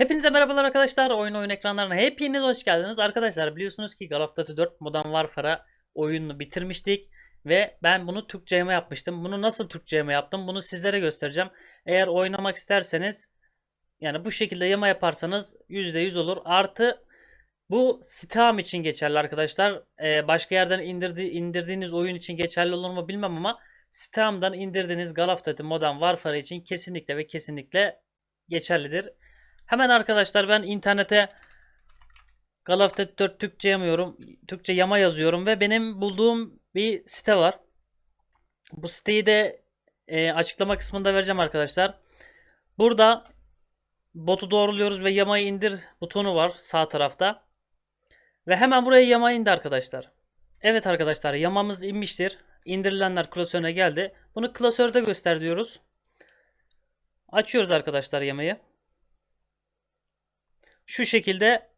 Hepinize merhabalar arkadaşlar. Oyun oyun ekranlarına hepiniz hoş geldiniz. Arkadaşlar biliyorsunuz ki Call of Duty 4 Modern Warfare'a oyununu bitirmiştik. Ve ben bunu Türkçe yama yapmıştım. Bunu nasıl Türkçe yama yaptım bunu sizlere göstereceğim. Eğer oynamak isterseniz yani bu şekilde yama yaparsanız %100 olur. Artı bu Steam için geçerli arkadaşlar. Ee, başka yerden indirdi, indirdiğiniz oyun için geçerli olur mu bilmem ama Steam'dan indirdiğiniz Call of Duty Modern Warfare için kesinlikle ve kesinlikle geçerlidir. Hemen arkadaşlar ben internete Duty 4 Türkçe yamıyorum. Türkçe yama yazıyorum ve benim bulduğum bir site var. Bu siteyi de e, açıklama kısmında vereceğim arkadaşlar. Burada botu doğruluyoruz ve yamayı indir butonu var sağ tarafta. Ve hemen buraya yama indi arkadaşlar. Evet arkadaşlar yamamız inmiştir. İndirilenler klasörüne geldi. Bunu klasörde göster diyoruz. Açıyoruz arkadaşlar yamayı. Şu şekilde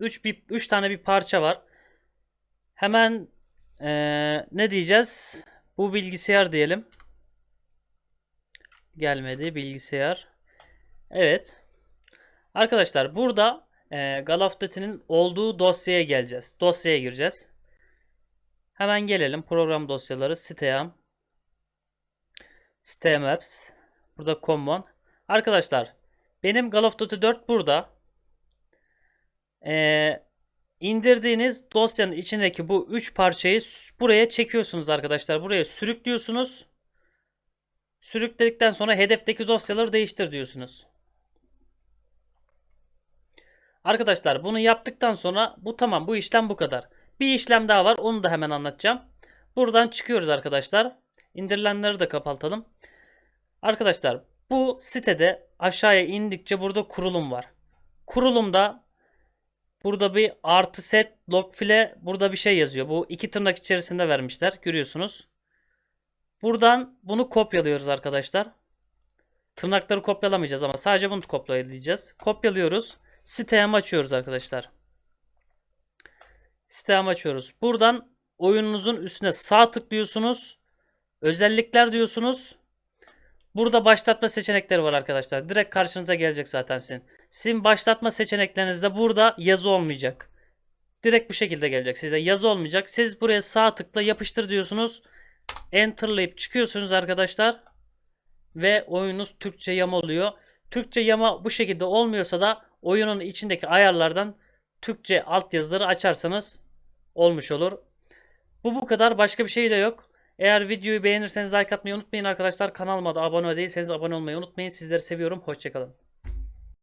3 bir 3 tane bir parça var. Hemen eee, ne diyeceğiz? Bu bilgisayar diyelim. Gelmedi bilgisayar. Evet. Arkadaşlar burada of Duty'nin olduğu dosyaya geleceğiz. Dosyaya gireceğiz. Hemen gelelim. Program dosyaları. Steam Apps. Burada Common. Arkadaşlar benim Call of Duty 4 burada. Ee, indirdiğiniz dosyanın içindeki bu 3 parçayı buraya çekiyorsunuz arkadaşlar. Buraya sürüklüyorsunuz. Sürükledikten sonra hedefteki dosyaları değiştir diyorsunuz. Arkadaşlar bunu yaptıktan sonra bu tamam bu işlem bu kadar. Bir işlem daha var onu da hemen anlatacağım. Buradan çıkıyoruz arkadaşlar. İndirilenleri de kapatalım. Arkadaşlar bu sitede aşağıya indikçe burada kurulum var. Kurulumda burada bir artı set log file burada bir şey yazıyor. Bu iki tırnak içerisinde vermişler. Görüyorsunuz. Buradan bunu kopyalıyoruz arkadaşlar. Tırnakları kopyalamayacağız ama sadece bunu kopyalayacağız. Kopyalıyoruz. Sitemi açıyoruz arkadaşlar. Sitemi açıyoruz. Buradan oyununuzun üstüne sağ tıklıyorsunuz. Özellikler diyorsunuz. Burada başlatma seçenekleri var arkadaşlar. Direkt karşınıza gelecek zaten sizin. Sizin başlatma seçeneklerinizde burada yazı olmayacak. Direkt bu şekilde gelecek size. Yazı olmayacak. Siz buraya sağ tıkla yapıştır diyorsunuz. Enter'layıp çıkıyorsunuz arkadaşlar. Ve oyununuz Türkçe yama oluyor. Türkçe yama bu şekilde olmuyorsa da oyunun içindeki ayarlardan Türkçe altyazıları açarsanız olmuş olur. Bu bu kadar. Başka bir şey de yok. Eğer videoyu beğenirseniz like atmayı unutmayın arkadaşlar. Kanalıma da abone değilseniz abone olmayı unutmayın. Sizleri seviyorum. Hoşçakalın.